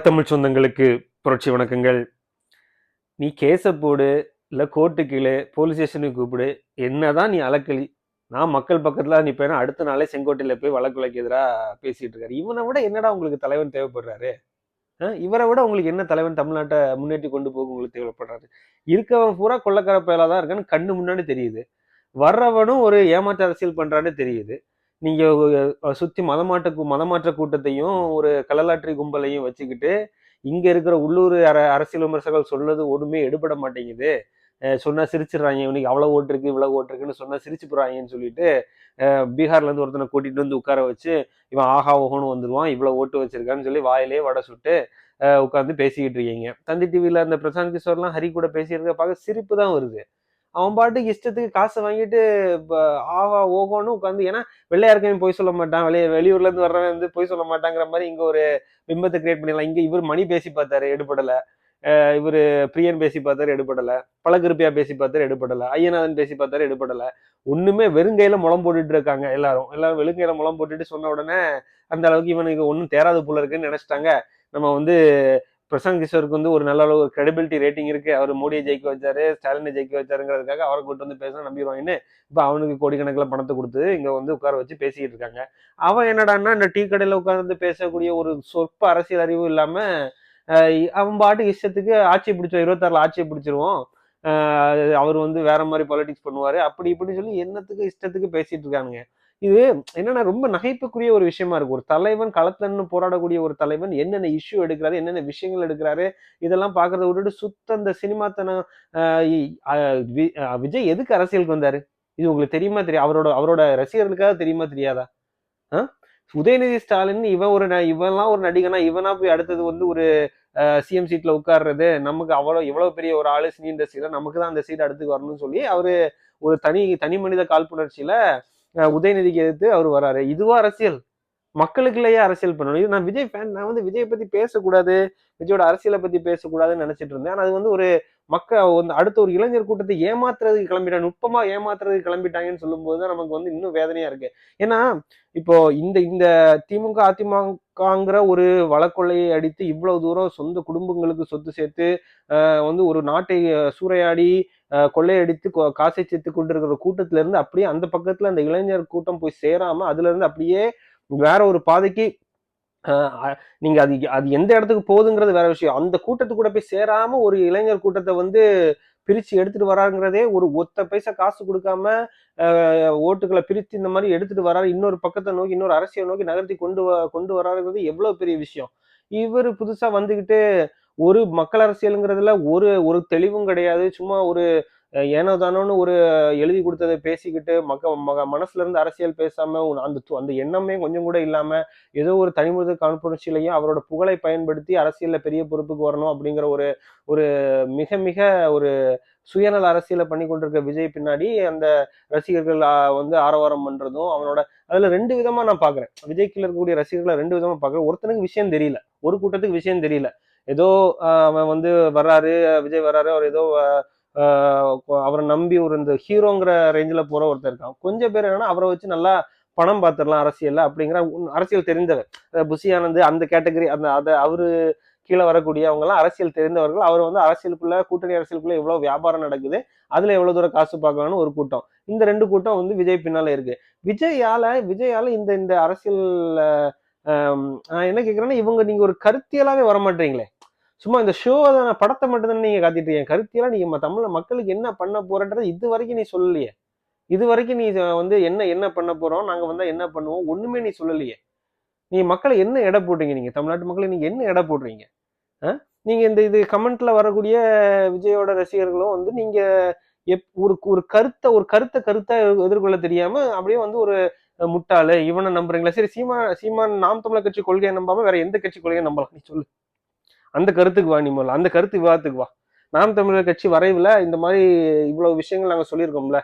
தமிழ் சொந்தங்களுக்கு புரட்சி வணக்கங்கள். நீ கேஸை போடு இல்லை கீழே போலீஸ் ஸ்டேஷனுக்கு கூப்பிடு. என்னதான் நீ அலக்கலி. நான் மக்கள் பக்கத்தில் நிற்பேன் அடுத்த நாளே செங்கோட்டையில் போய் வழக்கு எதிராக பேசிகிட்டு இருக்காரு. இவனை விட என்னடா உங்களுக்கு தலைவன் தேவைப்படுறாரு? ஆ, இவரை விட உங்களுக்கு என்ன தலைவன் தமிழ்நாட்டை முன்னேற்றி கொண்டு போக உங்களுக்கு தேவைப்படுறாரு? இருக்கவன் பூரா கொள்ளக்கார பயலாக தான் இருக்கான்னு கண்ணு முன்னாடி தெரியுது. வர்றவனும் ஒரு ஏமாற்ற அரசியல் பண்ணுறான்னு தெரியுது. நீங்கள் சுற்றி மதமாட்ட கூ- மதமாற்ற கூட்டத்தையும் ஒரு கள்ளலாற்றி கும்பலையும் வச்சுக்கிட்டு இங்கே இருக்கிற உள்ளூர் அர அரசியல் விமர்சகர்கள் சொன்னது ஒன்றுமே எடுபட மாட்டேங்குது. சொன்னால் சிரிச்சிடுறாங்க இவனுக்கு அவ்வளோ ஓட்டு இருக்கு இவ்வளோ ஓட்டு இருக்குன்னு சொன்னால் சிரிச்சு போறாங்கன்னு சொல்லிட்டு பீகார்லேருந்து ஒருத்தனை கூட்டிகிட்டு வந்து உட்கார வச்சு இவன் ஆஹா ஓஹோன்னு வந்துடுவான் இவ்வளோ ஓட்டு வச்சிருக்கான்னு சொல்லி வாயிலே வடை சுட்டு உட்காந்து பேசிக்கிட்டு இருக்கீங்க. தந்தி டிவியில் அந்த பிரசாந்த் கிஷோர்லாம் ஹரி கூட பேசியிருக்க பார்க்க சிரிப்பு தான் வருது. அவன் பாட்டுக்கு இஷ்டத்துக்கு காசை வாங்கிட்டு இப்ப ஓகோன்னு உட்காந்து ஏன்னா வெள்ளையாருக்கையும் போய் சொல்ல மாட்டான். வெளியே வெளியூர்ல இருந்து வர்றவன் வந்து போய் சொல்ல மாட்டாங்கிற மாதிரி இங்க ஒரு பிம்பத்தை கிரியேட் பண்ணிடலாம். இங்க இவர் மணி பேசி பார்த்தாரு எடுபடல. இவர் பிரியன் பேசி பார்த்தாரு எடுபடல. பழகிருப்பியா பேசி பார்த்தாரு எடுபடல. ஐயநாதன் பேசி பார்த்தாரு எடுபடல. ஒண்ணுமே வெறுங்கையில முளம் போட்டுட்டு இருக்காங்க எல்லாரும். எல்லாரும் வெறுங்கையில முளம் போட்டுட்டு சொன்ன உடனே அந்த அளவுக்கு இவனுக்கு ஒன்றும் தேராது போல இருக்குன்னு நினைச்சிட்டாங்க. நம்ம வந்து பிரசாந்த் கிஷோருக்கு வந்து ஒரு நல்ல அளவு கிரெடிபிலிட்டி ரேட்டிங் இருக்கு. அவர் மோடியை ஜெயிக்க வச்சாரு ஸ்டாலினை ஜெயிக்க வச்சாருங்கிறதுக்காக அவரை கூட்டு வந்து பேசினா நம்பிடுவாங்கன்னு இப்போ அவனுக்கு கோடிக்கணக்கில் பணத்தை கொடுத்து இங்கே வந்து உட்கார வச்சு பேசிக்கிட்டு இருக்காங்க. அவன் என்னடான்னா இந்த டீ கடையில் உட்கார்ந்து பேசக்கூடிய ஒரு சொற்ப அரசியல் அறிவு இல்லாமல் அவன் பாட்டு இஷ்டத்துக்கு ஆட்சி பிடிச்சோம் இருபத்தாறுல ஆட்சியை பிடிச்சிருவோம். அவர் வந்து வேற மாதிரி பாலிடிக்ஸ் பண்ணுவார். அப்படி இப்படி சொல்லி என்னத்துக்கு இஷ்டத்துக்கு பேசிட்டு இருக்கானுங்க. இது என்னன்னா ரொம்ப நகைப்புக்குரிய ஒரு விஷயமா இருக்கு ஒரு தலைவன் களத்தன்னு போராடக்கூடிய ஒரு தலைவன் என்னென்ன இஷ்யூ எடுக்கிறாரு என்னென்ன விஷயங்கள் எடுக்கிறாரு இதெல்லாம் பாக்குறத விட்டுட்டு சுத்த அந்த சினிமாத்தனம் ஆஹ் விஜய் எதுக்கு அரசியலுக்கு வந்தாரு? இது உங்களுக்கு தெரியுமா தெரியும் அவரோட அவரோட ரசிகர்களுக்காக தெரியுமா தெரியாதா? உதயநிதி ஸ்டாலின் இவன் ஒரு ந- இவன்லாம் ஒரு நடிகனா இவனா போய் அடுத்தது வந்து ஒரு சிஎம் சீட்ல உட்கார்றது நமக்கு அவ்வளவு இவ்வளவு பெரிய ஒரு ஆளு சினி இண்டஸ்ட்ரியில நமக்கு தான் அந்த சீட் அடுத்து வரணும்னு சொல்லி அவரு ஒரு தனி தனி மனித காழ்ப்புணர்ச்சியில உதயநிதிக்கு எதிர்த்து அவர் வராரு. இதுவா அரசியல். மக்களுக்குள்ளேயே அரசியல் பண்ணணும்? இது நான் விஜய் ஃபேன் நான் வந்து விஜய் பத்தி பேசக்கூடாது விஜயோட அரசியலை பத்தி பேசக்கூடாதுன்னு நினைச்சிட்டு இருந்தேன். ஆனா அது வந்து ஒரு மக்கள் வந்து அடுத்த ஒரு இளைஞர் கூட்டத்தை ஏமாத்துறதுக்கு கிளம்பிட்டாங்க நுட்பமா ஏமாத்துறதுக்கு கிளம்பிட்டாங்கன்னு சொல்லும்போது தான் நமக்கு வந்து இன்னும் வேதனையா இருக்கு. ஏன்னா இப்போ இந்த இந்த திமுக அதிமுகங்கிற ஒரு வழக்கொள்ளையை அடித்து இவ்வளவு தூரம் சொந்த குடும்பங்களுக்கு சொத்து சேர்த்து வந்து ஒரு நாட்டை சூறையாடி கொள்ளையடித்து கொ- காசை சேர்த்து கொண்டிருக்கிற கூட்டத்துல இருந்து அப்படியே அந்த பக்கத்துல அந்த இளைஞர் கூட்டம் போய் சேராம அதுல இருந்து அப்படியே வேற ஒரு பாதைக்கு நீங்க அது அது எந்த இடத்துக்கு போகுதுங்கிறது வேற விஷயம். அந்த கூட்டத்து கூட போய் சேராம ஒரு இளைஞர் கூட்டத்தை வந்து பிரித்து எடுத்துட்டு வராருங்கிறதே ஒரு ஒத்த பைசா காசு கொடுக்காம ஓட்டுகளை பிரித்து இந்த மாதிரி எடுத்துட்டு வராரு. இன்னொரு பக்கத்தை நோக்கி இன்னொரு அரசியல் நோக்கி நகர்த்தி கொண்டு வ- கொண்டு வராருங்கிறது எவ்வளோ பெரிய விஷயம். இவர் புதுசாக வந்துக்கிட்டு ஒரு மக்கள் அரசியலுங்கிறதுல ஒரு ஒரு தெளிவும் கிடையாது. சும்மா ஒரு ஏனோ தானோன்னு ஒரு எழுதி கொடுத்ததை பேசிக்கிட்டு மக்க மக மனசுல இருந்து அரசியல் பேசாம அந்த து- அந்த எண்ணமே கொஞ்சம் கூட இல்லாம ஏதோ ஒரு தனிமனித காழ்ப்புணர்ச்சியிலையும் அவரோட புகழை பயன்படுத்தி அரசியல்ல பெரிய பொறுப்புக்கு வரணும் அப்படிங்கிற ஒரு ஒரு மிக மிக ஒரு சுயநல அரசியலை பண்ணி கொண்டிருக்க விஜய் பின்னாடி அந்த ரசிகர்கள் வந்து ஆரவாரம் பண்றதும் அவனோட அதுல ரெண்டு விதமா நான் பாக்குறேன். விஜய்க்குள்ள இருக்கக்கூடிய ரசிகர்களை ரெண்டு விதமா பாக்குறேன். ஒருத்தனுக்கு விஷயம் தெரியல. ஒரு கூட்டத்துக்கு விஷயம் தெரியல. ஏதோ அவன் வந்து வர்றாரு விஜய் வர்றாரு அவர் ஏதோ அவரை நம்பி ஒரு இந்த ஹீரோங்கிற ரேஞ்சில் போகிற ஒருத்தர் இருக்கான். கொஞ்சம் பேர் என்னன்னா அவரை வச்சு நல்லா பணம் பார்த்துடலாம் அரசியலில் அப்படிங்கிற அரசியல் தெரிந்தவர். புஷி ஆனந்த் அந்த கேட்டகரி அந்த அதை அவரு கீழே வரக்கூடிய அவங்கலாம் அரசியல் தெரிந்தவர்கள். அவர் வந்து அரசியலுக்குள்ள கூட்டணி அரசியலுக்குள்ள எவ்வளோ வியாபாரம் நடக்குது அதுல எவ்வளோ தூரம் காசு பார்க்கலாம்னு ஒரு கூட்டம். இந்த ரெண்டு கூட்டம் வந்து விஜய் பின்னால இருக்கு. விஜயால விஜயால இந்த இந்த அரசியல் நான் என்ன கேட்குறேன்னா இவங்க நீங்க ஒரு கருத்தியலாவே வர மாட்டீங்களே சும்மா இந்த ஷோவை தான் படத்தை மட்டும்தானே நீங்கள் நீங்க காத்திட்டு இருக்கீங்க. கருத்தியெல்லாம் நீங்க தமிழ் மக்களுக்கு என்ன பண்ண போறன்றது இது வரைக்கும் நீ சொல்லலையே. இது வரைக்கும் நீ வந்து என்ன என்ன பண்ண போறோம் நாங்க வந்தா என்ன பண்ணுவோம் ஒண்ணுமே நீ சொல்லலையே. நீ மக்களை என்ன எடை போடுறீங்க நீங்க? தமிழ்நாட்டு மக்களை நீங்க என்ன எடை போடுறீங்க? ஆ? நீங்க இந்த இது கமெண்ட்ல வரக்கூடிய விஜயோட ரசிகர்களும் வந்து நீங்க எப் ஒரு ஒரு கருத்தை ஒரு கருத்தை கருத்தா எதிர்கொள்ள தெரியாம அப்படியே வந்து ஒரு முட்டாளு இவனை நம்புறீங்களா? சரி சீமா சீமான் நாம் தமிழர் கட்சி கொள்கையை நம்பாம வேற எந்த கட்சி கொள்கையை நம்பலாம்? நீ சொல்லு. அந்த கருத்துக்கு வா நீ முதல்ல. அந்த கருத்து விவாதத்துக்கு வா. நாம் தமிழர் கட்சி வரைவில் இந்த மாதிரி இவ்வளவு விஷயங்கள் நாங்கள் சொல்லியிருக்கோம்ல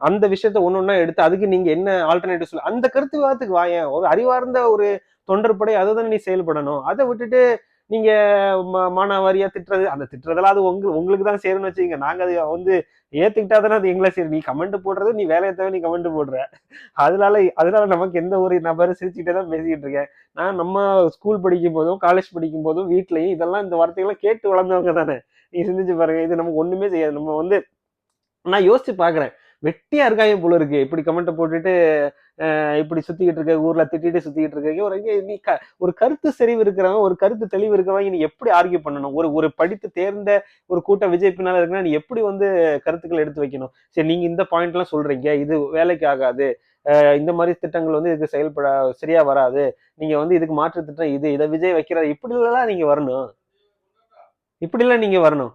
அந்த விஷயத்த ஒன்று ஒன்றா எடுத்து அதுக்கு நீங்கள் என்ன ஆல்டர்னேட்டிவ் சொல்ல. அந்த கருத்து விவாதத்துக்கு வாயேன் ஒரு அறிவார்ந்த ஒரு தொண்டர்படை அதை தானே நீ செயல்படணும். அதை விட்டுட்டு நீங்க ம- மானாவாரியா திட்டுறது அந்த திட்டுறதெல்லாம் அது உங்க உங்களுக்கு தான் சேரும்னு வச்சுக்கோங்க. நாங்க அதை வந்து ஏத்துக்கிட்டா தானே அது எங்களை சரி நீ கமெண்ட் போடுறது நீ வேலையை தவிர நீ கமெண்ட் போடுற. அதனால அதனால நமக்கு எந்த ஒரு நபரும் சிரிச்சுட்டே தான் பேசிக்கிட்டு இருக்கேன். நான் நம்ம ஸ்கூல் படிக்கும் போதும் காலேஜ் படிக்கும் போதும் வீட்லயும் இதெல்லாம் இந்த வார்த்தைகளை கேட்டு வளர்ந்தவங்க தானே. நீ சிந்திச்சு பாருங்க. இது நமக்கு ஒண்ணுமே செய்யாது. நம்ம வந்து நான் யோசிச்சு பாக்குறேன் வெட்டியா இருக்காங்க போல இருக்கு. இப்படி கமெண்ட் போட்டுட்டு இப்படி சுத்திக்கிட்டு இருக்க ஊர்ல திட்டிட்டு சுத்திக்கிட்டு இருக்க ஒரு நீ க- ஒரு கருத்து செறிவு இருக்கிறவன் ஒரு கருத்து தெளிவு இருக்கிறவங்க நீ எப்படி ஆர்கியூ பண்ணணும்? ஒரு ஒரு படித்து தேர்ந்த ஒரு கூட்டம் விஜய் பின்னால இருக்குன்னா நீ எப்படி வந்து கருத்துக்கள் எடுத்து வைக்கணும்? சரி நீங்க இந்த பாயிண்ட் எல்லாம் சொல்றீங்க இது வேலைக்கு ஆகாது. இந்த மாதிரி திட்டங்கள் வந்து இதுக்கு செயல்பட சரியா வராது. நீங்க வந்து இதுக்கு மாற்று திட்டம் இது இதை விஜய் வைக்கிறாரு இப்படி எல்லாம் நீங்க வரணும். இப்படி எல்லாம் நீங்க வரணும்.